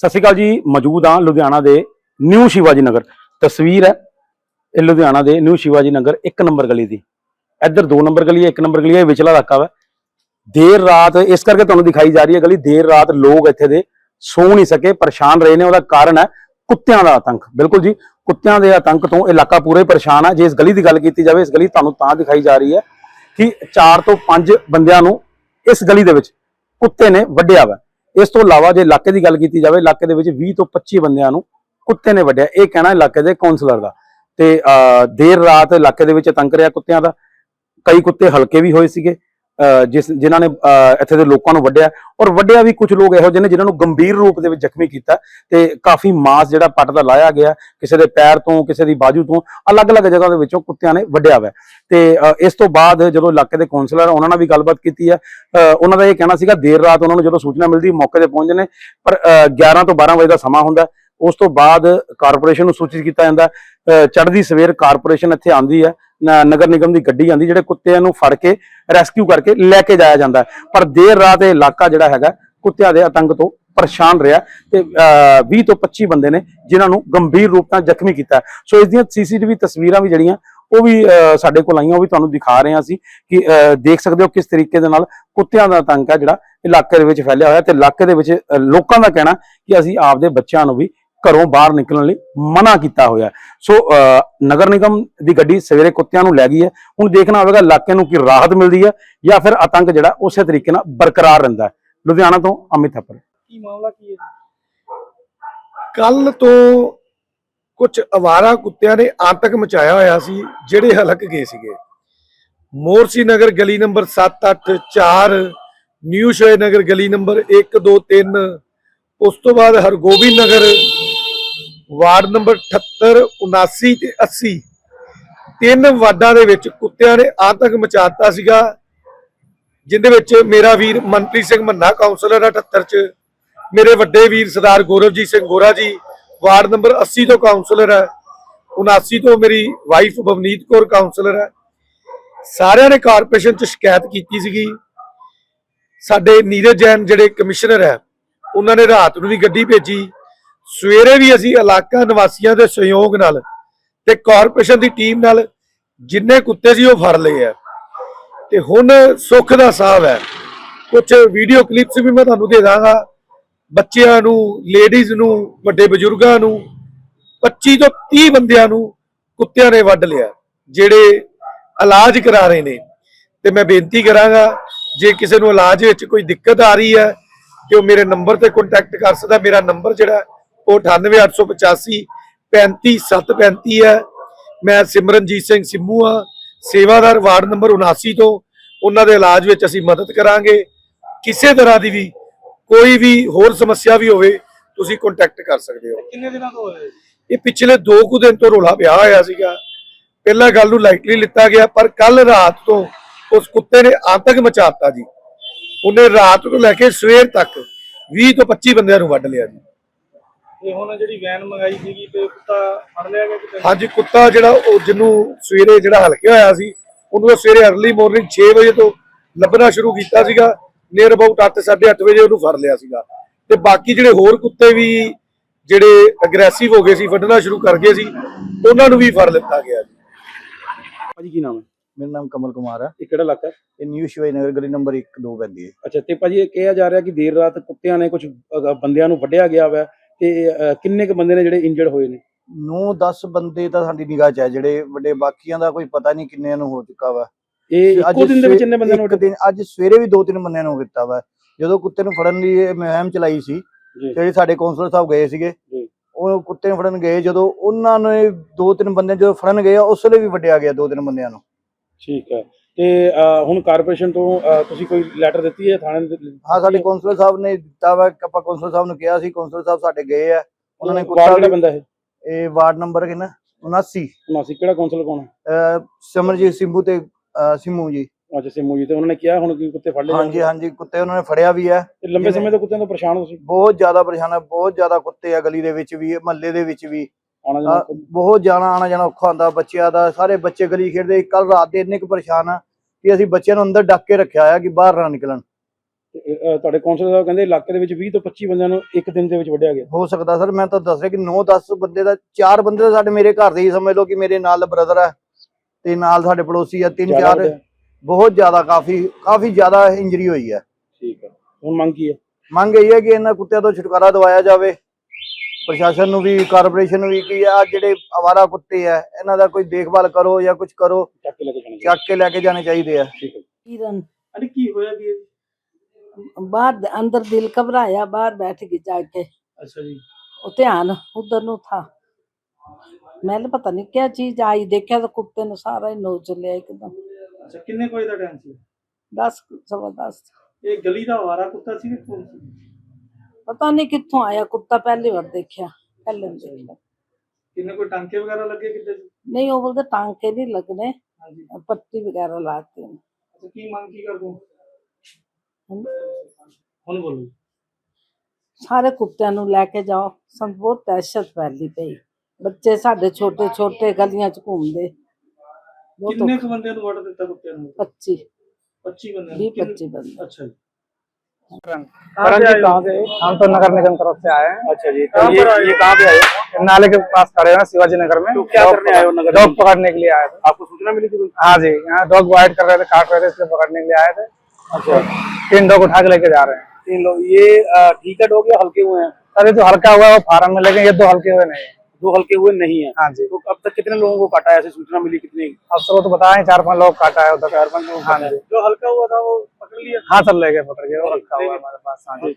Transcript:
ਸਤਿ ਸ਼੍ਰੀ ਅਕਾਲ ਜੀ, ਮੌਜੂਦ ਹਾਂ ਲੁਧਿਆਣਾ ਦੇ ਨਿਊ ਸ਼ਿਵਾਜੀ ਨਗਰ। ਤਸਵੀਰ ਹੈ ਇਹ ਲੁਧਿਆਣਾ ਦੇ ਨਿਊ ਸ਼ਿਵਾਜੀ ਨਗਰ 1 ਨੰਬਰ ਗਲੀ ਦੀ। ਇੱਧਰ 2 ਨੰਬਰ ਗਲੀ ਹੈ 1 ਨੰਬਰ ਗਲੀ ਹੈ, ਇਹ ਵਿਚਲਾ ਇਲਾਕਾ ਵਾ। ਦੇਰ ਰਾਤ, ਇਸ ਕਰਕੇ ਤੁਹਾਨੂੰ ਦਿਖਾਈ ਜਾ ਰਹੀ ਹੈ ਗਲੀ, ਦੇਰ ਰਾਤ ਲੋਕ ਇੱਥੇ ਦੇ ਸੌ ਨਹੀਂ ਸਕੇ, ਪਰੇਸ਼ਾਨ ਰਹੇ ਨੇ, ਉਹਦਾ ਕਾਰਨ ਹੈ ਕੁੱਤਿਆਂ ਦਾ ਆਤੰਕ। ਬਿਲਕੁਲ ਜੀ, ਕੁੱਤਿਆਂ ਦੇ ਆਤੰਕ ਤੋਂ ਇਲਾਕਾ ਪੂਰੇ ਪਰੇਸ਼ਾਨ ਆ ਜੇ ਇਸ ਗਲੀ ਦੀ ਗੱਲ ਕੀਤੀ ਜਾਵੇ, ਇਸ ਗਲੀ ਤੁਹਾਨੂੰ ਤਾਂ ਦਿਖਾਈ ਜਾ ਰਹੀ ਹੈ ਕਿ 4 ਤੋਂ 5 ਬੰਦਿਆਂ ਨੂੰ ਇਸ ਗਲੀ ਦੇ ਵਿੱਚ ਕੁੱਤੇ ਨੇ ਵੱਢਿਆ ਵਾ। ਇਸ ਤੋਂ ਇਲਾਵਾ ਜੇ ਇਲਾਕੇ ਦੀ ਗੱਲ ਕੀਤੀ ਜਾਵੇ ਇਲਾਕੇ ਦੇ ਵਿੱਚ 20 ਤੋਂ 25 ਬੰਦਿਆਂ ਨੂੰ ਕੁੱਤੇ ਨੇ ਵੱਢਿਆ। ਇਹ ਕਹਿਣਾ ਇਲਾਕੇ ਦੇ ਕਾਉਂਸਲਰ ਦਾ। ਤੇ ਅਹ, ਦੇਰ ਰਾਤ ਇਲਾਕੇ ਦੇ ਵਿੱਚ ਆਤੰਕ ਰਿਹਾ ਕੁੱਤਿਆਂ ਦਾ। ਕਈ ਕੁੱਤੇ ਹਲਕੇ ਵੀ ਹੋਏ ਸੀਗੇ। ਜਿਸ ਜਿਨ੍ਹਾਂ ਨੇ ਇੱਥੇ ਦੇ ਲੋਕਾਂ ਨੂੰ ਵੱਢਿਆ। ਔਰ ਵੱਢਿਆ ਵੀ ਕੁਝ ਲੋਕ ਇਹੋ ਜਿਹੇ ਨੇ ਜਿਨ੍ਹਾਂ ਨੂੰ ਗੰਭੀਰ ਰੂਪ ਦੇ ਵਿੱਚ ਜ਼ਖਮੀ ਕੀਤਾ ਤੇ ਕਾਫੀ ਮਾਸ ਜਿਹੜਾ ਪੱਟ ਦਾ ਲਾਇਆ ਗਿਆ ਕਿਸੇ ਦੇ ਪੈਰ ਤੋਂ ਕਿਸੇ ਦੀ ਬਾਜੂ ਤੋਂ ਅਲੱਗ-ਅਲੱਗ ਜਗ੍ਹਾ ਦੇ ਵਿੱਚੋਂ ਕੁੱਤਿਆਂ ਨੇ ਵੱਢਿਆ ਵਾ। ਤੇ ਇਸ ਤੋਂ ਬਾਅਦ ਜਦੋਂ ਇਲਾਕੇ ਦੇ ਕਾਉਂਸਲਰ ਉਹਨਾਂ ਨਾਲ ਵੀ ਗੱਲਬਾਤ ਕੀਤੀ ਹੈ ਉਹਨਾਂ ਦਾ ਇਹ ਕਹਿਣਾ ਸੀਗਾ ਦੇਰ ਰਾਤ ਉਹਨਾਂ ਨੂੰ ਜਦੋਂ ਸੂਚਨਾ ਮਿਲਦੀ ਮੌਕੇ ਤੇ ਪਹੁੰਚਦੇ ਨੇ ਪਰ ਅਹ, 11 ਤੋਂ 12 ਵਜੇ ਦਾ ਸਮਾਂ ਹੁੰਦਾ। ਉਸ ਤੋਂ ਬਾਅਦ ਕਾਰਪੋਰੇਸ਼ਨ ਨੂੰ ਸੂਚਿਤ ਕੀਤਾ ਜਾਂਦਾ ਚੜ੍ਹਦੀ ਸਵੇਰ ਕਾਰਪੋਰੇਸ਼ਨ ਇੱਥੇ ਆਂਦੀ ਹੈ। ਨਗਰ ਨਿਗਮ ਦੀ ਗੱਡੀ ਆਂਦੀ ਜਿਹੜੇ ਕੁੱਤਿਆਂ ਨੂੰ ਫੜ ਕੇ ਰੈਸਕਿਊ ਕਰਕੇ ਲੈ ਕੇ ਜਾਇਆ ਜਾਂਦਾ ਪਰ ਦੇਰ ਰਾਤ ਇਹ ਇਲਾਕਾ ਜਿਹੜਾ ਹੈਗਾ ਕੁੱਤਿਆਂ ਦੇ ਆਤੰਕ ਤੋਂ ਪਰੇਸ਼ਾਨ ਰਿਹਾ ਤੇ ਅਹ, 20 ਤੋਂ 25 ਬੰਦੇ ਨੇ ਜਿਨ੍ਹਾਂ ਨੂੰ ਗੰਭੀਰ ਰੂਪ ਨਾਲ ਜ਼ਖਮੀ ਕੀਤਾ ਸੋ ਇਸ ਦੀਆਂ ਸੀਸੀਟੀਵੀ ਤਸਵੀਰਾਂ ਵੀ ਜਿਹੜੀਆਂ ਉਹ ਵੀ ਸਾਡੇ ਕੋਲ ਆਈਆਂ ਉਹ ਵੀ ਤੁਹਾਨੂੰ ਦਿਖਾ ਰਹੇ ਹਾਂ ਅਸੀਂ ਕਿ ਦੇਖ ਸਕਦੇ ਹੋ ਕਿਸ ਤਰੀਕੇ ਦੇ ਨਾਲ ਕੁੱਤਿਆਂ ਦਾ ਆਤੰਕ ਹੈ ਜਿਹੜਾ ਇਲਾਕੇ ਦੇ ਵਿੱਚ ਫੈਲਿਆ ਹੋਇਆ ਤੇ ਇਲਾਕੇ ਦੇ ਵਿੱਚ ਲੋਕਾਂ ਦਾ ਕਹਿਣਾ ਕਿ ਅਸੀਂ ਆਪਦੇ ਬੱਚਿਆਂ ਨੂੰ ਵੀ ਘਰੋਂ ਬਾਹਰ ਨਿਕਲਣ ਲਈ ਮਨਾ ਕੀਤਾ ਹੋਇਆ ਸੋ ਅਹ, ਨਗਰ ਨਿਗਮ ਦੀ ਗੱਡੀ ਸਵੇਰੇ ਕੁੱਤਿਆਂ ਨੂੰ ਲੈ ਗਈ ਹੈ। ਹੁਣ ਦੇਖਣਾ ਹੋਵੇਗਾ ਇਲਾਕੇ ਨੂੰ ਕੀ ਰਾਹਤ ਮਿਲਦੀ ਹੈ ਜਾਂ ਫਿਰ ਆਤੰਕ ਜਿਹੜਾ ਉਸੇ ਤਰੀਕੇ ਨਾਲ ਬਰਕਰਾਰ ਰਹਿੰਦਾ ਹੈ। ਲੁਧਿਆਣਾ ਤੋਂ ਅਮਿਤ ਥੱਪੜ ਕੀ ਮਾਮਲਾ ਕੀ ਹੈ? ਕੱਲ ਤੋਂ ਕੁਝ ਅਵਾਰਾ ਕੁੱਤਿਆਂ ਨੇ ਆਤੰਕ ਮਚਾਇਆ ਹੋਇਆ ਸੀ ਜਿਹੜੇ ਹਲਕ ਗਏ ਸੀਗੇ। ਮੋਰਸੀ ਨਗਰ ਗਲੀ ਨੰਬਰ 7 8 4 ਨਿਊ ਸ਼ੋਏ ਨਗਰ ਗਲੀ ਨੰਬਰ 1 2 3 ਉਸ ਤੋਂ ਬਾਅਦ ਹਰਗੋਬਿੰਦ ਨਗਰ ਵਾਰਡ ਨੰਬਰ 78 79 ਤੇ 80 ਤਿੰਨ ਵਾਰਡਾਂ ਦੇ ਵਿੱਚ ਕੁੱਤਿਆਂ ਨੇ ਆਤੰਕ ਮਚਾਤਾ ਸੀਗਾ, ਜਿੰਦੇ ਵਿੱਚ ਮੇਰਾ ਵੀਰ ਮਨਪ੍ਰੀਤ ਸਿੰਘ ਮੰਨਾ ਕਾਉਂਸਲਰ 78 ਚ, ਮੇਰੇ ਵੱਡੇ ਵੀਰ ਸਰਦਾਰ ਗੌਰਵਜੀਤ ਸਿੰਘ ਗੋਰਾ ਜੀ, ਵਾਰਡ ਨੰਬਰ 80 ਤੋਂ ਕਾਉਂਸਲਰ ਹੈ 79 ਤੋਂ ਮੇਰੀ ਵਾਈਫ ਬਵਨੀਤ ਕੌਰ ਕਾਉਂਸਲਰ ਹੈ ਸਾਰਿਆਂ ਨੇ ਕਾਰਪੋਰੇਸ਼ਨ ਚ ਸ਼ਿਕਾਇਤ ਕੀਤੀ ਸੀਗੀ। ਸਾਡੇ ਨੀਰਜ ਜੈਨ ਜਿਹੜੇ ਕਮਿਸ਼ਨਰ ਹੈ ਉਹਨਾਂ ਨੇ ਰਾਤ ਨੂੰ ਵੀ ਗੱਡੀ ਭੇਜੀ। ਸਵੇਰੇ ਵੀ ਅਸੀਂ ਇਲਾਕਾ ਨਿਵਾਸੀਆਂ ਦੇ ਸਹਿਯੋਗ ਨਾਲ ਤੇ ਕਾਰਪੋਰੇਸ਼ਨ ਦੀ ਟੀਮ ਨਾਲ ਜਿੰਨੇ ਕੁੱਤੇ ਸੀ ਉਹ ਫੜ ਲਏ ਆ। ਤੇ ਹੁਣ ਸੁੱਖ ਦਾ ਸਾਹ ਹੈ। ਕੁਝ ਵੀਡੀਓ ਕਲਿੱਪਸ ਵੀ ਮੈਂ ਤੁਹਾਨੂੰ ਦੇ ਦਾਂਗਾ। ਬੱਚਿਆਂ ਨੂੰ ਲੇਡੀਜ਼ ਨੂੰ, ਵੱਡੇ ਬਜ਼ੁਰਗਾਂ ਨੂੰ 25 ਤੋਂ 30 ਬੰਦਿਆਂ ਨੂੰ ਕੁੱਤਿਆਂ ਨੇ ਵੱਢ ਲਿਆ, ਜਿਹੜੇ ਇਲਾਜ ਕਰਾ ਰਹੇ ਨੇ। ਤੇ ਮੈਂ ਬੇਨਤੀ ਕਰਾਂਗਾ, ਜੇ ਕਿਸੇ ਨੂੰ ਇਲਾਜ ਵਿੱਚ ਕੋਈ ਦਿੱਕਤ ਆ ਰਹੀ ਹੈ, ਤੇ ਉਹ ਮੇਰੇ ਨੰਬਰ ਤੇ ਕੰਟੈਕਟ ਕਰ ਸਕਦਾ। ਮੇਰਾ ਨੰਬਰ ਜਿਹੜਾ ਉਹ 98885 35735 ਹੈ। ਮੈਂ ਸਿਮਰਨਜੀਤ ਸਿੰਘ ਸਿੰਮੂ ਆ ਸੇਵਾਦਾਰ ਵਾਰਡ ਨੰਬਰ 79 ਤੋਂ ਉਹਨਾਂ ਦੇ ਇਲਾਜ ਵਿੱਚ ਅਸੀਂ ਮਦਦ ਕਰਾਂਗੇ। ਕਿਸੇ ਤਰ੍ਹਾਂ ਦੀ ਵੀ ਕੋਈ ਵੀ ਹੋਰ ਸਮੱਸਿਆ ਵੀ ਹੋਵੇ ਤੁਸੀਂ ਕੰਟੈਕਟ ਕਰ ਸਕਦੇ ਹੋ। ਕਿੰਨੇ ਦਿਨਾਂ ਤੋਂ ਹੋਇਆ ਇਹ? ਪਿਛਲੇ 2 ਕੁ ਦਿਨ ਤੋਂ ਰੋਲਾ ਪਿਆ ਹੋਇਆ ਸੀਗਾ। ਪਹਿਲਾਂ ਗੱਲ ਨੂੰ ਲਾਈਟਲੀ ਲਿੱਤਾ ਗਿਆ ਪਰ ਕੱਲ ਰਾਤ ਤੋਂ ਉਸ ਕੁੱਤੇ ਨੇ ਆਤੰਕ ਮਚਾਤਾ ਜੀ। ਉਹਨੇ ਰਾਤ ਤੋਂ ਲੈ ਕੇ ਸਵੇਰ ਤੱਕ 20 ਤੋਂ 25 ਬੰਦਿਆਂ ਨੂੰ ਵੱਢ ਲਿਆ ਜੀ। ਤੇ ਹੁਣ ਜਿਹੜੀ ਵੈਨ ਮੰਗਾਈ ਸੀਗੀ ਤੇ ਕੁੱਤਾ ਫੜ ਲਿਆ ਗਿਆ ਕਿਤੇ? ਹਾਂਜੀ ਕੁੱਤਾ ਜਿਹੜਾ ਉਹ ਜਿਹਨੂੰ ਸਵੇਰੇ ਜਿਹੜਾ ਹਲਕਿਆ ਹੋਇਆ ਸੀ ਉਹਨੂੰ ਤਾਂ ਸਵੇਰੇ ਅਰਲੀ ਮਾਰਨਿੰਗ 6 ਵਜੇ ਤੋਂ ਲੱਭਣਾ ਸ਼ੁਰੂ ਕੀਤਾ ਸੀਗਾ। ਨੀਅਰ ਅਬਾਊਟ 8 8:30 ਵਜੇ ਉਹਨੂੰ ਫੜ ਲਿਆ ਸੀਗਾ। ਤੇ ਬਾਕੀ ਜਿਹੜੇ ਹੋਰ ਕੁੱਤੇ ਵੀ ਜਿਹੜੇ ਅਗਰੈਸਿਵ ਹੋ ਗਏ ਸੀ ਵੱਢਣਾ ਸ਼ੁਰੂ ਕਰ ਗਏ ਸੀ ਉਹਨਾਂ ਨੂੰ ਵੀ ਫੜ ਲਿੱਤਾ ਗਿਆ ਜੀ। ਭਾਜੀ ਕੀ ਨਾਮ ਹੈ? ਮੇਰਾ ਨਾਮ ਕਮਲ ਕੁਮਾਰ ਹੈ। ਇਹ ਕਿਹੜਾ ਇਲਾਕਾ ਹੈ? ਇਹ ਨਿਊ ਸ਼ਿਵਾਈ ਨਗਰ ਗਲੀ ਨੰਬਰ 1 2 ਪੈਂਦੀ ਹੈ। ਅੱਛਾ ਤੇ ਭਾਜੀ ਇਹ ਕਿਹਾ ਜਾ ਰਿਹਾ ਕਿ ਦੇਰ ਰਾਤ ਕੁੱਤਿਆਂ ਨੇ ਕੁਝ ਬੰਦਿਆਂ ਨੂੰ ਵੱਢਿਆ ਗਿਆ ਵਾ ਤੇ ਅਹ, ਕਿੰਨੇ ਕੁ ਬੰਦੇ ਨੇ ਜਿਹੜੇ ਇੰਜਰਡ ਹੋਏ ਨੇ? 9-10 ਬੰਦੇ ਤਾਂ ਸਾਡੀ ਨਿਗਾਹ 'ਚ ਹੈ ਜਿਹੜੇ ਵੱਡੇ ਬਾਕੀਆਂ ਦਾ ਕੋਈ ਪਤਾ ਨਹੀਂ ਕਿੰਨਿਆਂ ਨੂੰ ਹੋ ਚੁੱਕਾ ਵਾ। ਇਹ ਇੱਕੋ ਦਿਨ ਦੇ ਵਿੱਚ ਇੰਨੇ ਬੰਦਿਆਂ ਨੂੰ ਇੱਕ ਦਿਨ ਅੱਜ ਸਵੇਰੇ ਵੀ ਦੋ ਤਿੰਨ ਬੰਦਿਆਂ ਨੂੰ ਕੀਤਾ ਵਾ। ਜਦੋਂ ਕੁੱਤੇ ਨੂੰ ਫੜਨ ਲਈ ਇਹ ਮੁਹਿੰਮ ਚਲਾਈ ਸੀ ਜੀ। ਜਿਹੜੇ ਸਾਡੇ ਕੌਂਸਲਰ ਸਾਹਿਬ ਗਏ ਸੀਗੇ ਜੀ। ਉਹ ਕੁੱਤੇ ਨੂੰ ਫੜਨ ਗਏ ਜਦੋਂ ਉਹਨਾਂ ਨੇ ਦੋ ਤਿੰਨ ਬੰਦੇ ਜਦੋਂ ਫੜਨ ਗਏ ਆ, ਉਸ ਵੇਲੇ ਵੀ ਵੱਢਿਆ ਗਿਆ ਦੋ ਤਿੰਨ ਬੰਦਿਆਂ ਨੂੰ। ਠੀਕ ਹੈ। ਤੇ ਹੁਣ ਕਾਰਪੋਰੇਸ਼ਨ ਤੋਂ ਤੁਸੀਂ ਕੋਈ ਲੈਟਰ ਦਿੱਤੀ ਹੈ ਥਾਣੇ ਦੇ ਹਾਂ ਸਾਡੇ ਕੌਂਸਲਰ ਸਾਹਿਬ ਨੇ ਦਿੱਤਾ ਵਾ ਆਪਾਂ ਕੌਂਸਲਰ ਸਾਹਿਬ ਨੂੰ ਕਿਹਾ ਸੀ ਕੌਂਸਲਰ ਸਾਹਿਬ ਸਾਡੇ ਗਏ ਆ। ਉਹਨਾਂ ਨੇ ਕੁੱਤਾ ਕਿਹੜਾ ਬੰਦਾ ਹੈ ਇਹ ਵਾਰਡ ਨੰਬਰ ਕਿੰਨਾ? 79 ਮਾਸੀ ਕਿਹੜਾ ਕਾਉਂਸਲ ਕੌਣ ਸਿਮਰਜੀਤ ਸਿੰਭੂ ਤੇ ਸਿੰਮੂ ਜੀ। ਅੱਛਾ ਸਿੰਮੂ ਜੀ ਤੇ ਉਹਨਾਂ ਨੇ ਕਿਹਾ ਹੁਣ ਕੀ ਕੁੱਤੇ ਫੜ ਲਏ ਹਾਂਜੀ ਹਾਂਜੀ ਕੁੱਤੇ ਉਹਨਾਂ ਨੇ ਫੜਿਆ ਵੀ ਹੈ ਤੇ ਲੰਬੇ ਸਮੇਂ ਤੋਂ ਕੁੱਤਿਆਂ ਤੋਂ ਪਰੇਸ਼ਾਨ ਹੋ ਤੁਸੀਂ? ਬਹੁਤ ਜ਼ਿਆਦਾ ਪਰੇਸ਼ਾਨ ਹੈ ਬਹੁਤ ਜ਼ਿਆਦਾ ਕੁੱਤੇ ਆ ਗਲੀ ਦੇ ਵਿੱਚ ਵੀ ਮਹੱਲੇ ਦੇ ਵਿੱਚ ਵੀ। ਅਹ ਬਹੁਤ ਜਾਣਾ ਆਣਾ ਜਾਣਾ ਔਖਾ ਹੁੰਦਾ ਬੱਚਿਆਂ ਦਾ ਸਾਰੇ ਬੱਚੇ ਗਲੀ ਖੇਡਦੇ ਕੱਲ ਰਾਤ ਦੇ ਇੰਨੇ ਕੁ ਪਰੇਸ਼ਾਨ ਆ ਕਿ ਅਸੀਂ ਬੱਚਿਆਂ ਨੂੰ ਅੰਦਰ ਡੱਕ ਕੇ ਰੱਖਿਆ ਆ ਕਿ ਬਾਹਰ ਨਾ ਨਿਕਲਣ। ਤੇ, ਤੁਹਾਡੇ ਕੌਂਸਲਰ ਸਾਹਿਬ ਕਹਿੰਦੇ ਇਲਾਕੇ ਦੇ ਵਿੱਚ 20 ਤੋਂ 25 ਬੰਦਿਆਂ ਨੂੰ ਇੱਕ ਦਿਨ ਦੇ ਵਿੱਚ ਵੱਢਿਆ ਗਿਆ। ਹੋ ਸਕਦਾ ਸਰ ਮੈਂ ਤਾਂ ਦੱਸ ਰਿਹਾ ਕਿ 9-10 ਬੰਦੇ ਦਾ ਚਾਰ ਬੰਦੇ ਤਾਂ ਸਾਡੇ ਮੇਰੇ ਘਰ ਦੇ ਹੀ ਸਮਝ ਲਓ ਕਿ ਮੇਰੇ ਨਾਲ ਬ੍ਰਦਰ ਹੈ ਤੇ ਨਾਲ ਸਾਡੇ ਪੜੋਸੀ ਆ ਤਿੰਨ ਜ਼ਿਆਦਾ ਚਾਰ ਵੱਢਿਆ? ਬਹੁਤ ਜ਼ਿਆਦਾ ਕਾਫੀ ਕਾਫੀ ਜ਼ਿਆਦਾ ਇੰਜਰੀ ਹੋਈ ਹੈ ਠੀਕ ਹੈ ਹੁਣ ਮੰਗ ਕੀ ਹੈ? ਮੰਗ ਇਹ ਹੈ ਕਿ ਇਹਨਾਂ ਕੁੱਤਿਆਂ ਤੋਂ ਛੁਟਕਾਰਾ ਦਿਵਾਇਆ ਜਾਵੇ। ਪ੍ਰਸ਼ਾਸਨ ਨੂੰ ਵੀ ਕਾਰਪੋਰੇਸ਼ਨ ਨੂੰ ਵੀ ਕੀ ਆ ਜਿਹੜੇ ਆਵਾਰਾ ਕੁੱਤੇ ਆ ਇਹਨਾਂ ਦਾ ਕੋਈ ਦੇਖਭਾਲ ਕਰੋ ਜਾਂ ਕੁਝ ਕਰੋ ਚੱਕ ਕੇ ਲੈ ਕੇ ਜਾਣੇ ਚਾਹੀਦੇ। ਆ। ਬਾਹਰ ਅੰਦਰ ਦਿਲ ਘਬਰਾਇਆ ਬਾਹਰ ਬੈਠ ਗਈ ਜਾ ਕੇ। ਅੱਛਾ ਜੀ। ਉਹ ਧਿਆਨ ਉਧਰ ਨੂੰ ਥਾ। ਮੈਂ ਪਤਾ ਨਹੀਂ ਕਿਆ ਚੀਜ਼ ਆਈ ਦੇਖਿਆ ਤਾਂ ਕੁੱਤੇ ਨੂੰ ਸਾਰਾ ਹੀ ਨੋਚ ਲਿਆ ਇੱਕਦਮ। ਅੱਛਾ ਕਿੰਨੇ ਕੋਈ ਦਾ ਟਾਈਮ ਸੀ? 10 ਸਵਾ 10 ਇਹ ਗਲੀ ਦਾ ਆਵਾਰਾ ਕੁੱਤਾ ਸੀ ਕਿ ਕੌਣ ਪਤਾ ਨਹੀਂ ਕਿੱਥੋਂ ਆਇਆ ਕੁੱਤਾ ਪਹਿਲੀ ਵਾਰ ਦੇਖਿਆ ਪਹਿਲੇ ਵਾਰ ਕਿੰਨੇ ਕੋਈ ਟਾਂਕੇ ਵਗੈਰਾ ਲੱਗੇ ਕਿਤੇ? ਨਹੀਂ ਉਹ ਬੋਲਦੇ ਟਾਂਕੇ ਨਹੀਂ ਲੱਗਨੇ ਹਾਂਜੀ। ਵਗੈਰਾ ਲਾਤੇ ਨੇ ਕੀ ਮੰਗ ਕੀ ਕਰਦੇ ਹੁਣ ਬੋਲੋ। ਸਾਰੇ ਕੁੱਤਿਆਂ ਨੂੰ ਲੈ ਕੇ ਜਾਓ ਸਾਨੂੰ ਬਹੁਤ ਦਹਿਸ਼ਤ ਫੈਲੀ ਪਈ। ਬੱਚੇ ਸਾਡੇ ਛੋਟੇ ਛੋਟੇ ਗਲੀਆਂ 'ਚ ਘੁੰਮਦੇ। ਬਹੁਤ ਕਿੰਨੇ ਕੁ ਬੰਦਿਆਂ ਨੂੰ ਵੜ ਦਿੱਤਾ ਕੁੱਤਿਆਂ ਨੂੰ? 25 25 ਬੰਦਿਆਂ ਨੂੰ? ਬੰਦੇ। ਅੱਛਾ करण जी कहाँ से? हम तो नगर निगम तरफ़ से आए हैं। अच्छा जी कहाँ ये ये कहाँ पे आए नाले के पास खड़े हैं शिवाजी नगर में। तो क्या करने आए हो नगर डॉग पकड़ने के लिए आए थे। आपको सूचना मिली थी हाँ जी यहाँ डॉग वाइट कर रहे थे काट रहे थे इसलिए पकड़ने के लिए आए थे। अच्छा। तीन डॉग उठा के लेके जा रहे हैं। तीन लोग ये ठीक है डॉग या हल्के हुए हैं? अरे जो हल्का हुआ है वो फार्म में लेकिन ये दो हल्के हुए नहीं। हैं। दो हल्के हुए नहीं है। हाँ जी। तो अब तक कितने लोगों को काटा है? ऐसी सूचना मिली कितनी? अफसरों तो बताए चार पाँच लोग काटा है उधर। चार पाँच लोग हाँ जी। जो हल्का हुआ था वो पकड़ लिया? हाँ सर ले गए पकड़ गया हल्का हुआ हमारे पास हाँ जी।